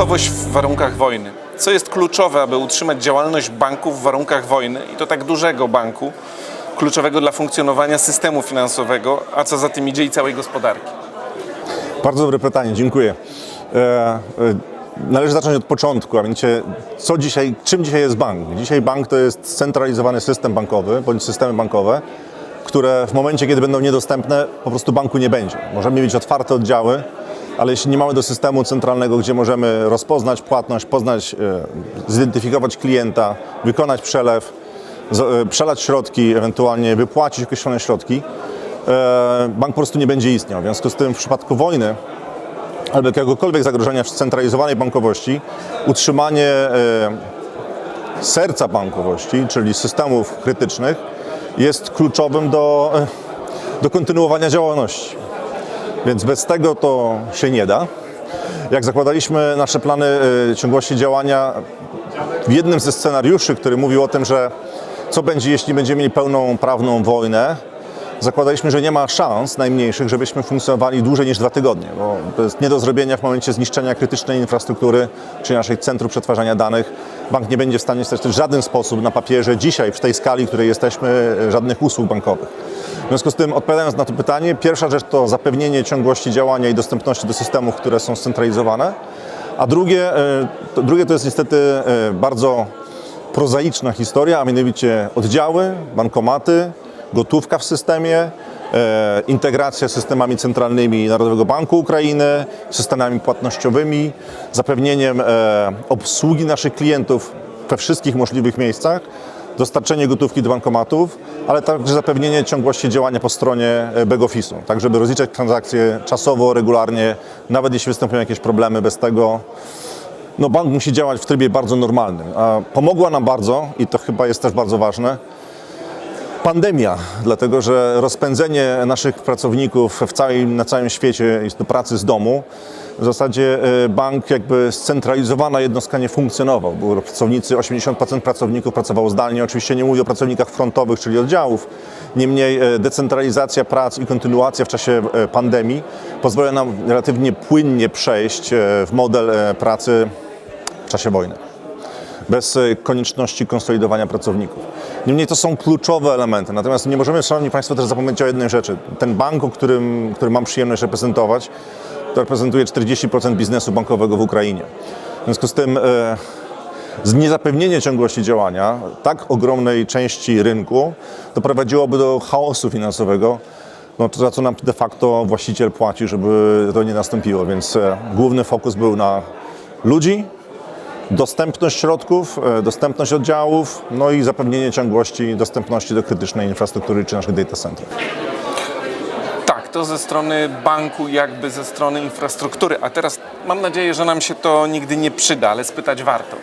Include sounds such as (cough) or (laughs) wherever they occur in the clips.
Bankowość w warunkach wojny. Co jest kluczowe, aby utrzymać działalność banku w warunkach wojny i to tak dużego banku, kluczowego dla funkcjonowania systemu finansowego, a co za tym idzie i całej gospodarki? Bardzo dobre pytanie, dziękuję. E, e, należy zacząć od początku, a mianowicie co dzisiaj, czym dzisiaj jest bank? Dzisiaj bank to jest scentralizowany system bankowy, bądź systemy bankowe, które w momencie, kiedy będą niedostępne, po prostu banku nie będzie. Możemy mieć otwarte oddziały, ale jeśli nie mamy do systemu centralnego, gdzie możemy rozpoznać płatność, poznać, e, zidentyfikować klienta, wykonać przelew, e, przelać środki, ewentualnie wypłacić określone środki, e, bank po prostu nie będzie istniał. W związku z tym w przypadku wojny albo jakiegokolwiek zagrożenia w scentralizowanej bankowości, utrzymanie serca bankowości, czyli systemów krytycznych, jest kluczowym do, do kontynuowania działalności. Więc bez tego to się nie da. Jak zakładaliśmy nasze plany e, ciągłości działania, w jednym ze scenariuszy, który mówił o tym, że co będzie, jeśli będziemy mieli pełną prawną wojnę, zakładaliśmy, że nie ma szans najmniejszych, żebyśmy funkcjonowali dłużej niż dwa tygodnie, bo to jest nie do zrobienia w momencie zniszczenia krytycznej infrastruktury, czy naszych centrów przetwarzania danych. Bank nie będzie w stanie stać w żaden sposób na papierze dzisiaj, w tej skali, w której jesteśmy, żadnych usług bankowych. Związku z tym, odpowiadając na to pytanie, pierwsza rzecz to zapewnienie ciągłości działania i dostępności do systemów, które są scentralizowane, a drugie e, to, drugie to jest niestety e, bardzo prozaiczna historia, a mianowicie oddziały, bankomaty, gotówka w systemie, e, integracja z systemami centralnymi Narodowego Banku Ukrainy, systemami płatnościowymi, zapewnieniem obsługi naszych klientów we wszystkich możliwych miejscach, dostarczenie gotówki do bankomatów, ale także zapewnienie ciągłości działania po stronie e, back office'u, tak żeby rozliczać transakcje czasowo, regularnie, nawet jeśli występują jakieś problemy, bez tego no bank musi działać w trybie bardzo normalnym. A pomogła nam bardzo, i to chyba jest też bardzo ważne, pandemia, dlatego że rozpędzenie naszych pracowników w całym, na całym świecie jest do pracy z domu. W zasadzie e, bank jakby scentralizowana jednostka nie funkcjonował, pracownicy, 80% pracowników pracowało zdalnie. Oczywiście nie mówię o pracownikach frontowych, czyli oddziałów. Niemniej e, decentralizacja prac i kontynuacja w czasie e, pandemii pozwala nam relatywnie płynnie przejść w model pracy w czasie wojny bez konieczności konsolidowania pracowników. Niemniej to są kluczowe elementy. Natomiast nie możemy, Szanowni Państwo, też zapomnieć o jednej rzeczy. Ten bank, o którym, który mam przyjemność reprezentować, to reprezentuje 40% biznesu bankowego w Ukrainie. W związku z tym e, z niezapewnienie ciągłości działania tak ogromnej części rynku doprowadziłoby do chaosu finansowego, no, za co nam de facto właściciel płaci, żeby to nie nastąpiło. Więc e, główny fokus był na ludzi, dostępność środków, e, dostępność oddziałów, no i zapewnienie ciągłości dostępności do krytycznej infrastruktury czy naszych data centrów. To ze strony banku, jakby ze strony infrastruktury. A teraz mam nadzieję, że nam się to nigdy nie przyda, ale spytać warto.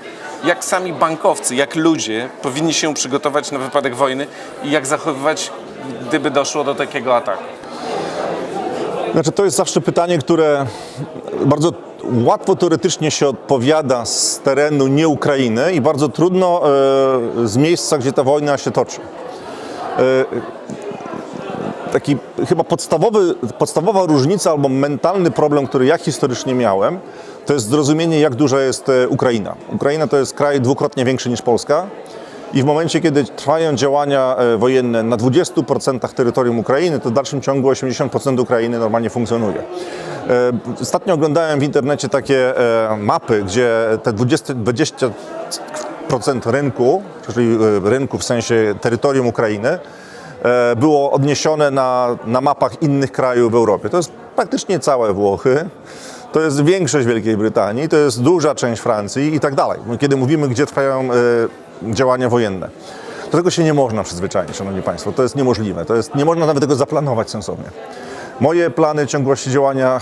Jak sami bankowcy, jak ludzie powinni się przygotować na wypadek wojny i jak zachowywać, gdyby doszło do takiego ataku? Znaczy, to jest zawsze pytanie, które bardzo łatwo teoretycznie się odpowiada z terenu nie Ukrainy i bardzo trudno e, z miejsca, gdzie ta wojna się toczy. Taki chyba podstawowy, podstawowa różnica albo mentalny problem, który ja historycznie miałem, to jest zrozumienie, jak duża jest e, Ukraina. Ukraina to jest kraj dwukrotnie większy niż Polska. I w momencie, kiedy trwają działania e, wojenne na 20% terytorium Ukrainy, to w dalszym ciągu 80% Ukrainy normalnie funkcjonuje. E, Ostatnio oglądałem w internecie takie mapy, gdzie te 20, 20% rynku, czyli rynku w sensie terytorium Ukrainy, było odniesione na, na mapach innych krajów w Europie. To jest praktycznie całe Włochy, to jest większość Wielkiej Brytanii, to jest duża część Francji i tak dalej. Kiedy mówimy, gdzie trwają e, działania wojenne. Do tego się nie można przyzwyczaić, Szanowni Państwo. To jest niemożliwe. To jest, nie można nawet tego zaplanować sensownie. Moje plany ciągłości działania,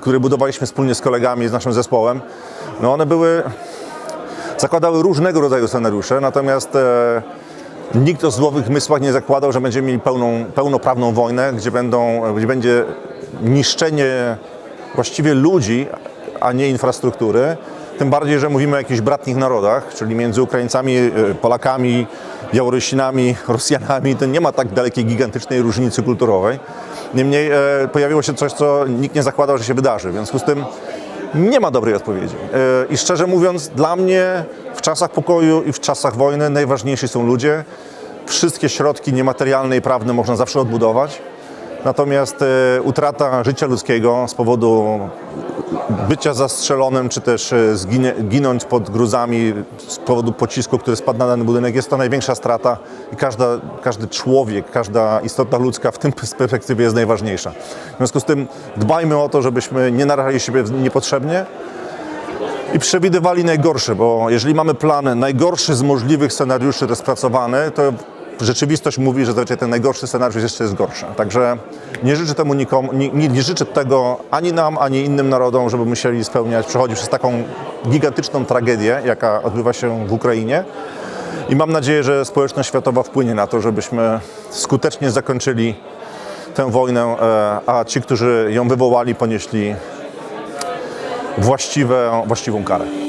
które budowaliśmy wspólnie z kolegami, z naszym zespołem, no one były, zakładały różnego rodzaju scenariusze, natomiast e, nikt o złowych mysłach nie zakładał, że będziemy mieli pełną, pełnoprawną wojnę, gdzie, będą, gdzie będzie niszczenie właściwie ludzi, a nie infrastruktury. Tym bardziej, że mówimy o jakichś bratnich narodach, czyli między Ukraińcami, e, Polakami, Białorusinami, (laughs) Rosjanami. To nie ma tak dalekiej, gigantycznej różnicy kulturowej. Niemniej e, pojawiło się coś, co nikt nie zakładał, że się wydarzy. W związku z tym Nie ma dobrej odpowiedzi. E, I szczerze mówiąc, dla mnie w czasach pokoju i w czasach wojny najważniejsi są ludzie. Wszystkie środki niematerialne i prawne można zawsze odbudować. Natomiast e, utrata życia ludzkiego z powodu bycia zastrzelonym, czy też e, zginie, ginąć pod gruzami z powodu pocisku, który spadł na dany budynek, jest to największa strata i każda, każdy człowiek, każda istota ludzka w tym (laughs) perspektywie jest najważniejsza. W związku z tym dbajmy o to, żebyśmy nie narażali siebie niepotrzebnie i przewidywali najgorsze, bo jeżeli mamy plan najgorszy z możliwych scenariuszy rozpracowany, to rzeczywistość mówi, że zazwyczaj ten najgorszy scenariusz jeszcze jest gorszy. Także nie życzę temu nikomu, nie, nie, życzę tego ani nam, ani innym narodom, żeby musieli spełniać, przechodzić przez taką gigantyczną tragedię, jaka odbywa się w Ukrainie. I mam nadzieję, że społeczność światowa wpłynie na to, żebyśmy skutecznie zakończyli tę wojnę, e, a ci, którzy ją wywołali, ponieśli właściwe, właściwą karę.